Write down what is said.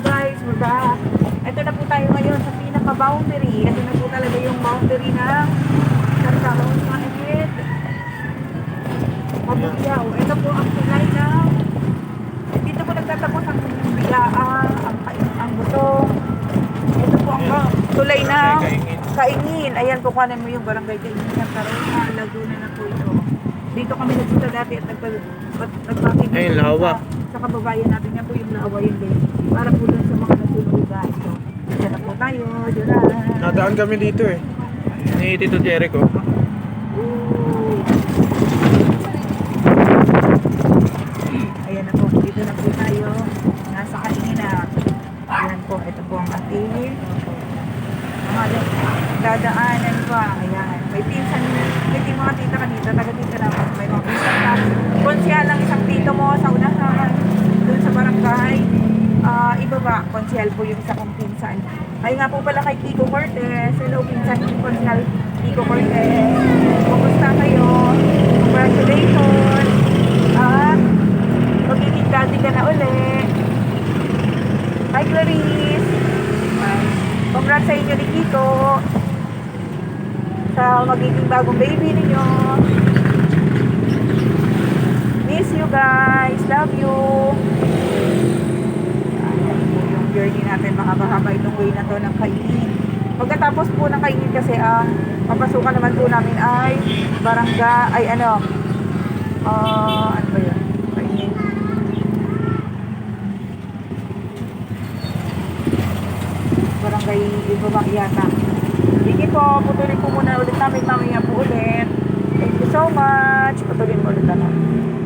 guys, maga. Ito na po tayo ngayon sa pinaka-boundary. Ito na po talaga yung boundary ng Sarkaon Maigit. Mabugyaw. Ito po ang tulay ng dito po nagtatapos ang bilaang, ang, kain- ang butong. Ito po ang tulay ng Kaingin. Ayan po kuhanin mo yung barangay Kaingin ng Tarona, Laguna na po ito. Dito kami nagpunta dati at nagpa- at nagpakita Ayun, sa- lawak. Sa kababayan natin yan po yung laway din. Para po dun sa mga nasunog guys. So, dyan na po tayo. Na. Nadaan kami dito eh. Ni Tito Jericho. Ayan na po, dito na po tayo. Nasa kanina. Ayan po, ito po ang ating mga da- dadaanan pa. Ayan. May pinsan, may mga tita kanita, taga tita naman. May mga pinsan na. Konsyal lang isang tito mo sa unahan. Doon sa barangay. Ah, ibaba, konsyal po yung isa kong pinsan. Ay nga po pala kay Kiko Cortez. Hello, pinsan ko konsyal Kiko Cortez. Kumusta kayo? Congratulations. Ah, magiging daddy ka na uli. Hi, Clarice. Congrats sa inyo ni Kiko. Sa magiging bagong baby ninyo. Miss you guys. Love you. Journey natin. Mahaba-haba itong way na to ng kainin. Pagkatapos po ng kainin kasi, ah, papasukan naman po namin ay barangay, ay ano, ah, ano ba yun? Barangay ibabang yata. Sige po, putulin po muna ulit namin mamaya po ulit.